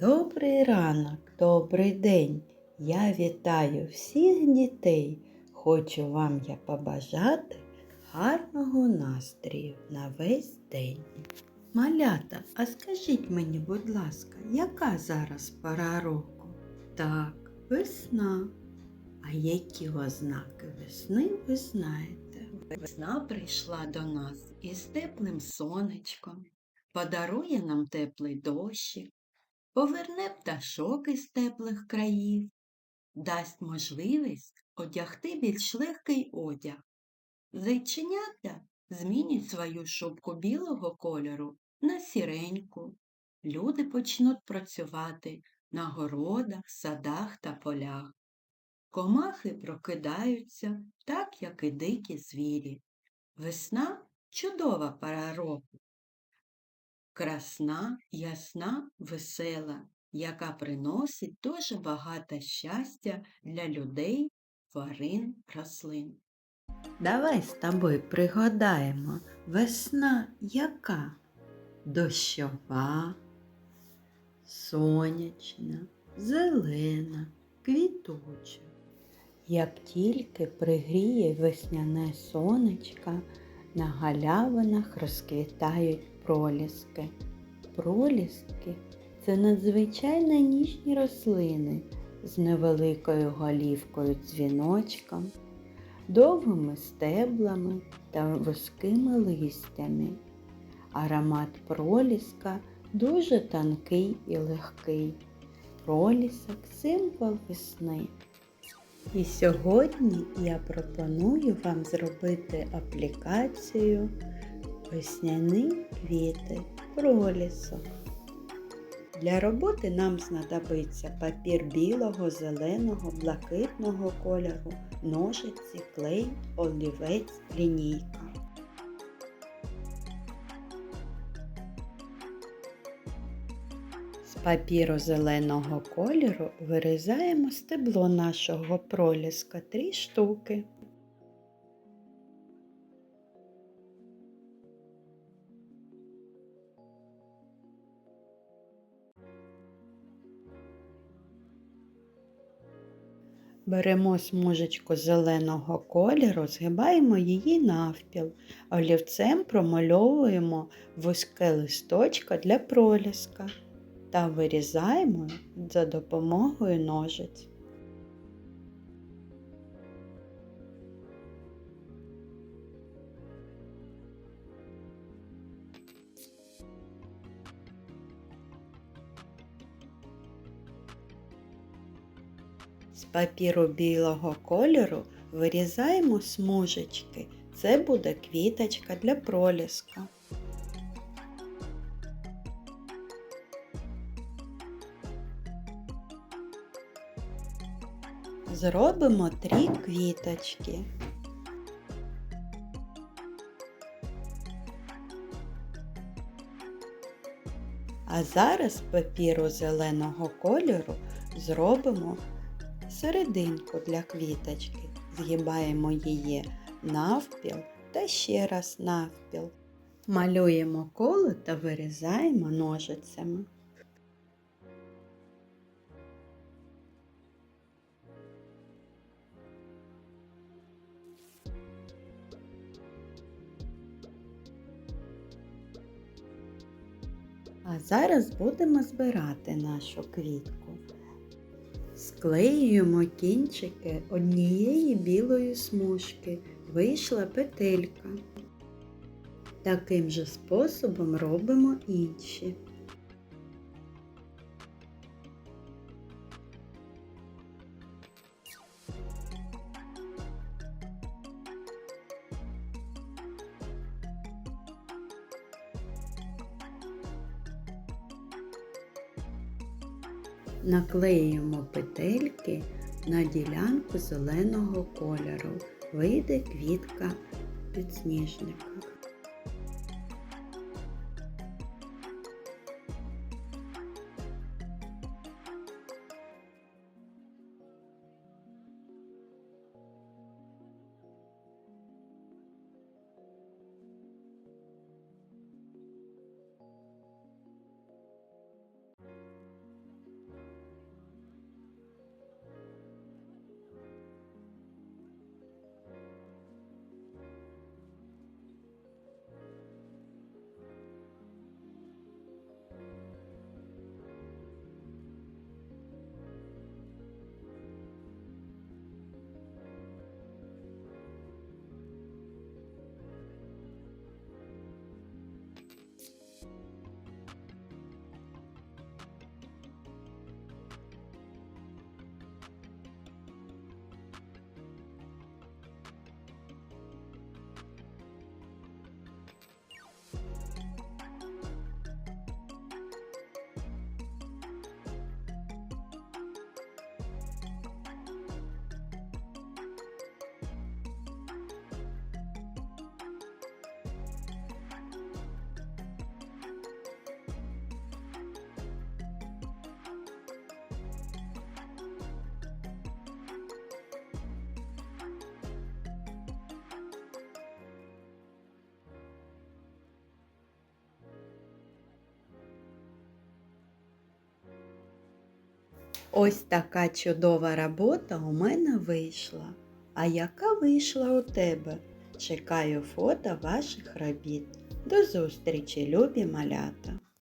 Добрий ранок, добрий день. Я вітаю всіх дітей. Хочу вам я побажати гарного настрою на весь день. Малята, а скажіть мені, будь ласка, яка зараз пора року? Так, весна. А які ознаки весни ви знаєте? Весна прийшла до нас із теплим сонечком, подарує нам теплий дощик, поверне пташок із теплих країв, дасть можливість одягти більш легкий одяг. Зайченята змінять свою шубку білого кольору на сіреньку. Люди почнуть працювати на городах, садах та полях. Комахи прокидаються, так як і дикі звірі. Весна чудова пора року. Красна, ясна, весела, яка приносить дуже багато щастя для людей, тварин, рослин. Давай з тобою пригадаємо, весна яка? Дощова, сонячна, зелена, квітуча. Як тільки пригріє весняне сонечка, на галявинах розквітають проліски. Проліски це надзвичайно ніжні рослини з невеликою голівкою дзвіночком, довгими стеблами та вузькими листями. Аромат проліска дуже тонкий і легкий. Пролісок символ весни. І сьогодні я пропоную вам зробити аплікацію Весняні квіти пролісок. Для роботи нам знадобиться папір білого, зеленого, блакитного кольору, ножиці, клей, олівець, лінійка. З папіру зеленого кольору вирізаємо стебло нашого проліска три штуки. Беремо смужечку зеленого кольору, згибаємо її навпіл, олівцем промальовуємо вузьке листочко для проліска та вирізаємо за допомогою ножиць. З папіру білого кольору вирізаємо смужечки. Це буде квіточка для проліска. Зробимо три квіточки. А зараз папіру зеленого кольору зробимо серединку для квіточки. Згибаємо її навпіл та ще раз навпіл. Малюємо коло та вирізаємо ножицями. А зараз будемо збирати нашу квітку. Склеюємо кінчики однієї білої смужки. Вийшла петелька. Таким же способом робимо інші. Наклеюємо петельки на ділянку зеленого кольору. Вийде квітка підсніжника. Ось така чудова робота у мене вийшла. А яка вийшла у тебе? Чекаю фото ваших робіт. До зустрічі, любі малята!